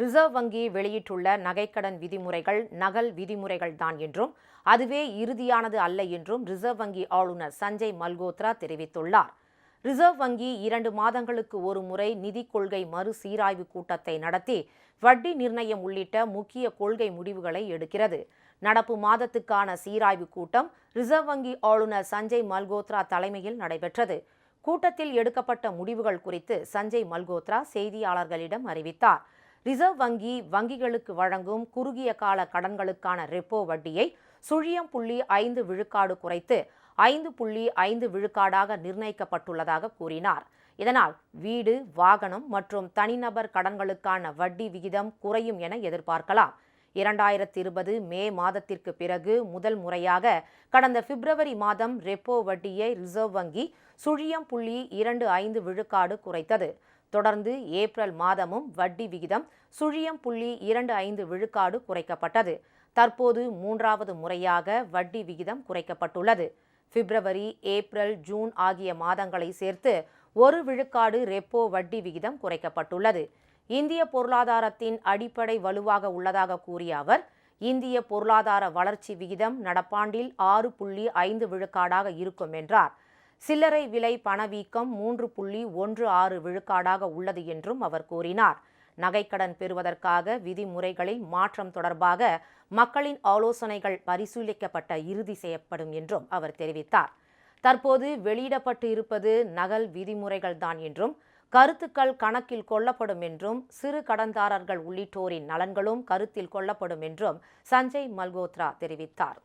Reserve வங்கி வெளியிட்டுள்ள நகைக்கடன் விதிமுறைகள் நகல் விதிமுறைகள் தான் என்றும் அதுவே இறுதியானது அல்ல என்றும் ரிசர்வ் வங்கி ஆளுநர் சஞ்சய் மல்கோத்ரா தெரிவித்துள்ளார். ரிசர்வ் வங்கி இரண்டு மாதங்களுக்கு ஒரு முறை நிதி கொள்கை மறுசீராய்வு கூட்டத்தை நடத்தி வட்டி நிர்ணயம் உள்ளிட்ட முக்கிய கொள்கை முடிவுகளை எடுக்கிறது. நடப்பு மாதத்துக்கான சீராய்வு கூட்டம் ரிசர்வ் வங்கி ஆளுநர் சஞ்சய் மல்கோத்ரா தலைமையில் நடைபெற்றது. கூட்டத்தில் எடுக்கப்பட்ட முடிவுகள் குறித்து சஞ்சய் மல்கோத்ரா செய்தியாளர்களிடம் அறிவித்தார். ரிசர்வ் வங்கி வங்கிகளுக்கு வழங்கும் குறுகிய கால கடன்களுக்கான ரெப்போ வட்டியை சுழியம் புள்ளி ஐந்து விழுக்காடு குறைத்து ஐந்து புள்ளி ஐந்து விழுக்காடாக நிர்ணயிக்கப்பட்டுள்ளதாக கூறினார். இதனால் வீடு வாகனம் மற்றும் தனிநபர் கடன்களுக்கான வட்டி விகிதம் குறையும் என எதிர்பார்க்கலாம். இரண்டாயிரத்தி இருபது மே மாதத்திற்கு பிறகு முதல் முறையாக கடந்த பிப்ரவரி மாதம் ரெப்போ வட்டியை ரிசர்வ் வங்கி சுழியம் புள்ளி இரண்டு ஐந்து விழுக்காடு குறைத்தது. தொடர்ந்து ஏப்ரல் மாதமும் வட்டி விகிதம் சுழியம் புள்ளி இரண்டு ஐந்து விழுக்காடு குறைக்கப்பட்டது. தற்போது மூன்றாவது முறையாக வட்டி விகிதம் குறைக்கப்பட்டுள்ளது. பிப்ரவரி ஏப்ரல் ஜூன் ஆகிய மாதங்களை சேர்த்து ஒரு விழுக்காடு ரெப்போ வட்டி விகிதம் குறைக்கப்பட்டுள்ளது. இந்திய பொருளாதாரத்தின் அடிப்படை வலுவாக உள்ளதாக கூறிய அவர் இந்திய பொருளாதார வளர்ச்சி விகிதம் நடப்பாண்டில் ஆறு புள்ளி ஐந்து விழுக்காடாக இருக்கும் என்றார். சில்லறை விலை பணவீக்கம் மூன்று புள்ளி ஒன்று ஆறு விழுக்காடாக உள்ளது என்றும் அவர் கூறினார். நகைக்கடன் பெறுவதற்காக விதிமுறைகளில் மாற்றம் தொடர்பாக மக்களின் ஆலோசனைகள் பரிசீலிக்கப்பட்ட இறுதி செய்யப்படும் என்றும் அவர் தெரிவித்தார். தற்போது வெளியிடப்பட்டு இருப்பது நகல் விதிமுறைகள்தான் என்றும் கருத்துக்கள் கணக்கில் கொள்ளப்படும் என்றும் சிறு கடன்தாரர்கள் உள்ளிட்டோரின் நலன்களும் கருத்தில் கொள்ளப்படும் என்றும் சஞ்சய் மல்கோத்ரா தெரிவித்தார்.